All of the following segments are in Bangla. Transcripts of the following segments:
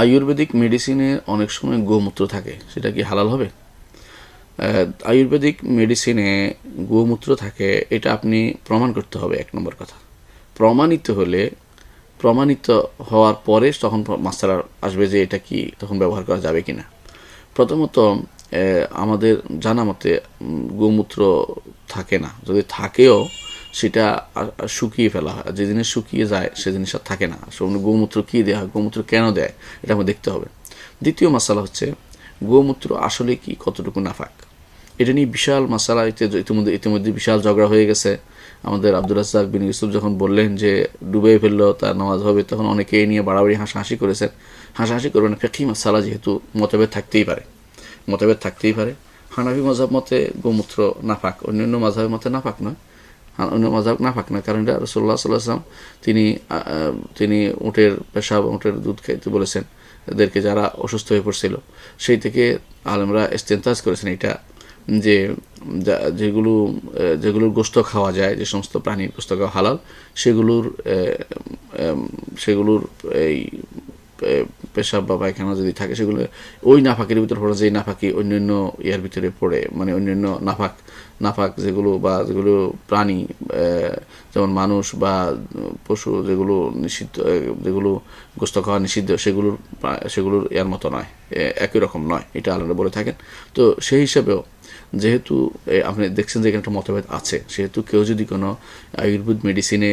আয়ুর্বেদিক মেডিসিনে অনেক সময় গোমূত্র থাকে। সেটা কি হালাল হবে? আয়ুর্বেদিক মেডিসিনে গোমূত্র থাকে, এটা আপনি প্রমাণ করতে হবে, এক নম্বর কথা। প্রমাণিত হলে, প্রমাণিত হওয়ার পরে তখন মাস্টার আসবে যে এটা কি তখন ব্যবহার করা যাবে কি না প্রথমত আমাদের জানা মতে গোমূত্র থাকে না। যদি থাকেও সেটা শুকিয়ে ফেলা হয়। যে জিনিস শুকিয়ে যায়, সে জিনিস আর থাকে না। আসলে গোমূত্র কী দেওয়া হয়? গোমূত্র কেন দেয়? এটা আমাকে দেখতে হবে। দ্বিতীয় মশালা হচ্ছে, গোমূত্র আসলে কি? কতটুকু নাফাক? এটা নিয়ে বিশাল মশালা ইতিমধ্যে ইতিমধ্যে বিশাল ঝগড়া হয়ে গেছে। আমাদের আব্দুল রাজ্জাক বিন ইউসুফ যখন বললেন যে, ডুবে ফেলল, তার নামাজ হবে, তখন অনেকে নিয়ে বাড়াবাড়ি, হাসাহাসি করেছেন। হাসাহাসি করবেন ফেকি মশালা যেহেতু মতভেদ থাকতেই পারে। মতভেদ থাকতেই পারে। হানাফি মজাব মতে গোমূত্র নাফাক। অন্যান্য মাঝহের মতে নাফাক নয়। মজাব নাফাক না কারণ এটা রসোল্লা সাল্লাহাম তিনি তিনি উটের পেশাব উটের দুধ খাইতে বলেছেন। এদেরকে যারা অসুস্থ হয়ে পড়ছিল, সেই থেকে আলমরা ইস্তেন্তাজ করেছেন এটা, যে যেগুলো যেগুলোর গোস্ত খাওয়া যায়, যে সমস্ত প্রাণীর গোস্ত খাওয়া হালাল, সেগুলোর সেগুলোর এই পেশাব বা পায়খানা যদি থাকে, সেগুলো ওই নাফাকের ভিতরে পড়ে যে নাফাকি অন্যান্য ইয়ার ভিতরে পড়ে মানে অন্যান্য নাফাক নাফাক যেগুলো বা যেগুলো প্রাণী যেমন মানুষ বা পশু যেগুলো নিষিদ্ধ যেগুলো গোস্ত খাওয়া নিষিদ্ধ, সেগুলোর সেগুলোর ইয়ার মতো নয় একই রকম নয়, এটা আলাদা বলে থাকেন। তো সেই হিসাবেও যেহেতু আপনি দেখছেন যে এখানে একটা মতভেদ আছে, সেহেতু কেউ যদি কোনো আয়ুর্বেদ মেডিসিনে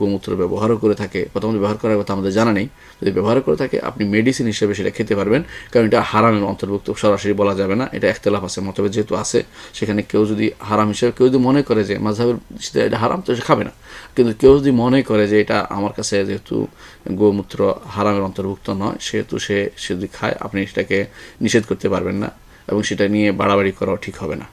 গোমূত্র ব্যবহারও করে থাকে, প্রথমত ব্যবহার করার কথা আমাদের জানা নেই। যদি ব্যবহার করে থাকে, আপনি মেডিসিন হিসেবে সেটা খেতে পারবেন, কারণ এটা হারামের অন্তর্ভুক্ত, সরাসরি বলা যাবে না। এটা একতলাফ আছে মতভেদ যেহেতু আছে, সেখানে কেউ যদি হারাম হিসেবে, কেউ যদি মনে করে যে মাঝহের দৃষ্টিতে এটা হারাম, তো সে খাবে না। কিন্তু কেউ যদি মনে করে যে এটা আমার কাছে যেহেতু গোমূত্র হারামের অন্তর্ভুক্ত নয়, সেহেতু সে সে যদি খায়, আপনি সেটাকে নিষেধ করতে পারবেন না, এবং সেটা নিয়ে বাড়াবাড়ি করাও ঠিক হবে না।